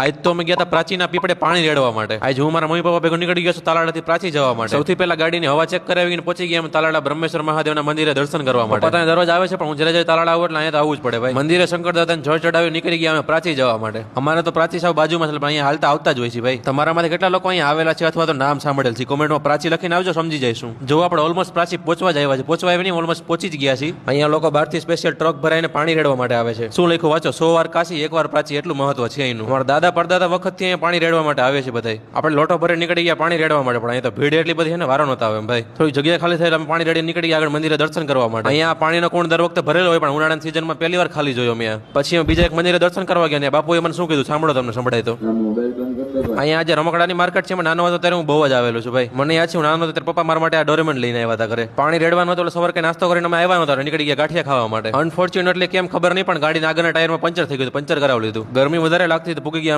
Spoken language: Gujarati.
આજ તો અમે ગયા હતા પ્રાચીના પીપળે પાણી રેડવા માટે. આજ હું મારા મમ્મી પપ્પા ભેગો નીકળી ગયો છું તાલાડાથી પ્રાચી જવા માટે. સૌથી પહેલા ગાડીની હવા ચેક કરાવીને પહોંચી ગયા તાલાડા બ્રહ્મેશ્વર મહાદેવના મંદિરે દર્શન કરવા માટે. પોતાને દરરોજ આવે છે પણ હું જ્યારે જ્યારે તાલાડા આવું એટલે અહીંયા આવું આવવું જ પડે ભાઈ. મંદિરે શંકર દાદાને જળ ચડાવી નીકળી ગયા અમે પ્રાચી જવા માટે. અમારે તો પ્રાચી સાવ બાજુમાં છે પણ અહીંયા હાલતા આવતા જ હોય છે ભાઈ. તમારામાંથી કેટલા લોકો અહીંયા આવેલા છે અથવા તો નામ સાંભળેલ છે? કોમેન્ટમાં પ્રાચી લખીને આવજો સમજી જઈશું. જો આપણે ઓલમોસ્ટ પ્રાચી પહોંચવા જ આવ્યા છે પહોંચવા આવી નહીં ઓલમોસ્ટ પહોંચી જ ગયા છીએ. અહીંયા લોકો બહારથી સ્પેશિયલ ટ્રક ભરાઈને પાણી રેડવા માટે આવે છે. શું લખ્યું? વાંચો. સો વાર કાશી એક વાર પ્રાચી એટલું મહત્વ છે અહીંનું. અમારા દાદા પરદાદા વખતથી અહીંયા પાણી રેડવા માટે આવે છે બધા આપણે લોટો ભરે નીકળી ગયા, પાણી રેડવા માટે. પણ અહીંયા તો ભીડ એટલી બધી છે ને, વારો નતા આવે ભાઈ. થોડી જગ્યા ખાલી થાય અમે પાણી રેડી નીકળી આગળ મંદિરે દર્શન કરવા માટે. અહીંયા પાણીનો કોણ દર વખતે ભરેલો હોય, પણ ઉનાળાની સિઝનમાં પહેલી વાર ખાલી જોયો મેં પછી અમે બીજા એક મંદિરે દર્શન કરવા ગયા ને બાપુએ મને શું કીધું? સાંભળો તમને, સંભળાય તો. અહીંયા આજે રમકડાની માર્કેટ છે નાનો હતો ત્યારે હું બહુ જ આવેલો છું ભાઈ. મને યાદ છે, હું નાનો હતો ત્યારે પપ્પા મારા માટે આ ડોરેમેન્ટ લઈને આવ્યા હતા ઘરે. પાણી રેડવાનું હતું એટલે સવારે કઈ નાસ્તો કરીને અમે આવ્યા હતા નીકળી ગયા ગાંઠિયા ખાવા માટે. અનફોર્ચ્યુનેટલી કેમ ખબર નહીં, પણ ગાડીના આગળના ટાયરમાં પંચર થઈ ગયું પંચર કરાવી લીધું. ગરમી વધારે લાગતી તો ભૂકી ગયા